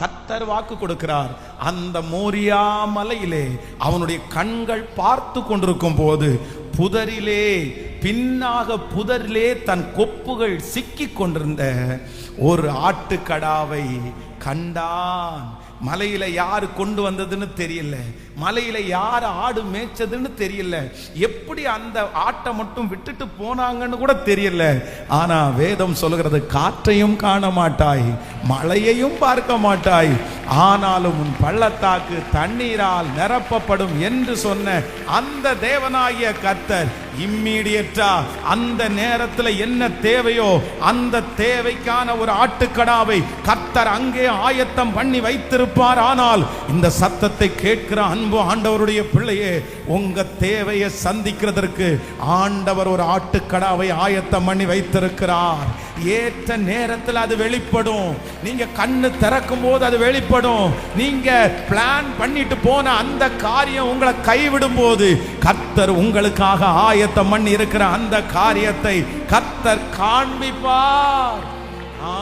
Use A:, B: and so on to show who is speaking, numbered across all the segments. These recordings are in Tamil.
A: கத்தர் வாக்கு கொடுக்கிறார். அந்த மோரியா மலையிலே அவனுடைய கண்கள் பார்த்து கொண்டிருக்கும் போது புதரிலே பின்னாக புதரிலே தன் கொப்புகள் சிக்கி கொண்டிருந்த ஒரு ஆட்டுக்கடாவை கண்டான். மலையில யாரு கொண்டு வந்ததுன்னு தெரியல. மலையில யார் ஆடு மேய்ச்சதுன்னு தெரியல. எப்படி அந்த ஆட்டை மட்டும் விட்டுட்டு போனாங்கன்னு கூட தெரியல. ஆனா வேதம் சொல்கிறது காற்றையும் காண மாட்டாய் மழையையும் பார்க்க மாட்டாய். ஆனாலும் உன் பள்ளத்தாக்கு தண்ணீரால் நிரப்பப்படும் என்று சொன்ன அந்த தேவனாகிய கர்த்தர் இம்மீடியட்டா அந்த நேரத்துல என்ன தேவையோ அந்த தேவைக்கான ஒரு ஆட்டுக்கடாவை கர்த்தர் அங்கே ஆயத்தம் பண்ணி வைத்திருப்பார். ஆனால் இந்த சத்தத்தை கேட்கிற அன்பு ஆண்டவருடைய பிள்ளையே உங்க தேவையை சந்திக்கிறதற்கு ஆண்டவர் ஒரு ஆட்டுக்கடாவை ஆயத்தம் பண்ணி வைத்திருக்கிறார். ஏற்ற நேரத்தில் அது வெளிப்படும். நீங்க கண்ணு திறக்கும் போது அது வெளிப்படும். நீங்க பிளான் பண்ணிட்டு போன அந்த காரியம் உங்களை கைவிடும் போது கர்த்தர் உங்களுக்காக ஆயத்தம் பண்ணி இருக்கிற அந்த காரியத்தை கர்த்தர் காண்பிப்பார்.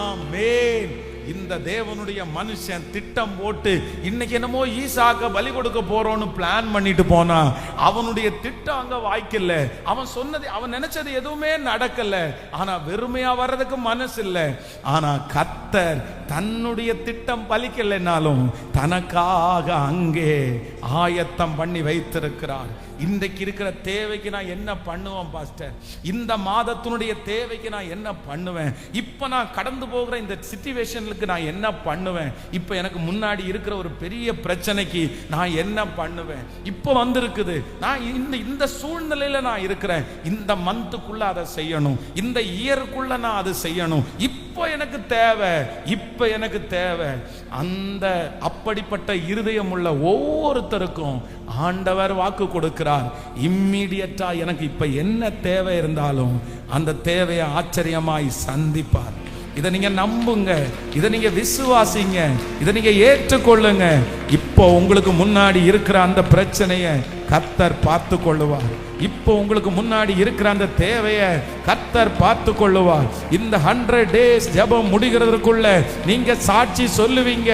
A: ஆமேன். இந்த தேவனுடைய மனுஷன் திட்டம் போட்டு இன்னைக்கு என்னமோ ஈசாக்க பலி கொடுக்க போறோம்னு பிளான் பண்ணிட்டு போனா அவனுடைய திட்டம் அங்க வாய்க்கல. அவன் சொன்னது அவன் நினைச்சது எதுவுமே நடக்கல. ஆனா வெறுமையா வர்றதுக்கு மனசு இல்ல. ஆனா கத்தர் தன்னுடைய திட்டம் பலிக்கலைனாலும் தனக்காக அங்கே ஆயத்தம் பண்ணி வைத்திருக்கிறார். இன்றைக்கு இருக்கிற தேவைக்கு நான் என்ன பண்ணுவேன் பாஸ்டர்? இந்த மாதத்தினுடைய தேவைக்கு நான் என்ன பண்ணுவேன்? இப்போ நான் கடந்து போகிற இந்த சிச்சுவேஷனுக்கு நான் என்ன பண்ணுவேன்? இப்போ எனக்கு முன்னாடி இருக்கிற ஒரு பெரிய பிரச்சனைக்கு நான் என்ன பண்ணுவேன்? இப்போ வந்திருக்குது. நான் இந்த இந்த சூழ்நிலையில நான் இருக்கிறேன். இந்த மந்த்துக்குள்ள அதை செய்யணும். இந்த இயருக்குள்ள நான் அதை செய்யணும். இப்போ இப்போ எனக்கு தேவை இப்போ எனக்கு தேவை. அந்த அப்படிப்பட்ட இருதயம் உள்ள ஒவ்வொருத்தருக்கும் ஆண்டவர் வாக்கு கொடுக்கிறார். இம்மீடியட்டா எனக்கு இப்போ என்ன தேவை இருந்தாலும் அந்த தேவையை ஆச்சரியமாய் சந்திப்பார். இதை நீங்க நம்புங்க இதை நீங்க விசுவாசிங்க இதை நீங்க ஏற்றுக்கொள்ளுங்க. இப்போ உங்களுக்கு முன்னாடி இருக்கிற அந்த பிரச்சனையை கத்தர் பார்த்து கொள்ளுவார் இப்போ உங்களுக்கு முன்னாடி இருக்கிற அந்த தேவையை கத்தர் பார்த்து கொள்ளுவார் இந்த ஹண்ட்ரட் டேஸ் ஜெபம் முடிகிறதுக்குள்ள நீங்க சாட்சி சொல்லுவீங்க.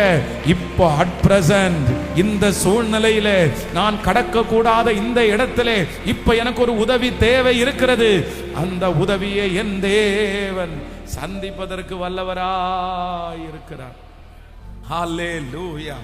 A: இப்போ அட் பிரசன்ட் இந்த சூழ்நிலையில நான் கடக்க கூடாத இந்த இடத்துல இப்ப எனக்கு ஒரு உதவி தேவை இருக்கிறது. அந்த உதவியை என் தேவன் சந்திப்பதற்கு வல்லவராய் இருக்கிறார் ஹalleluya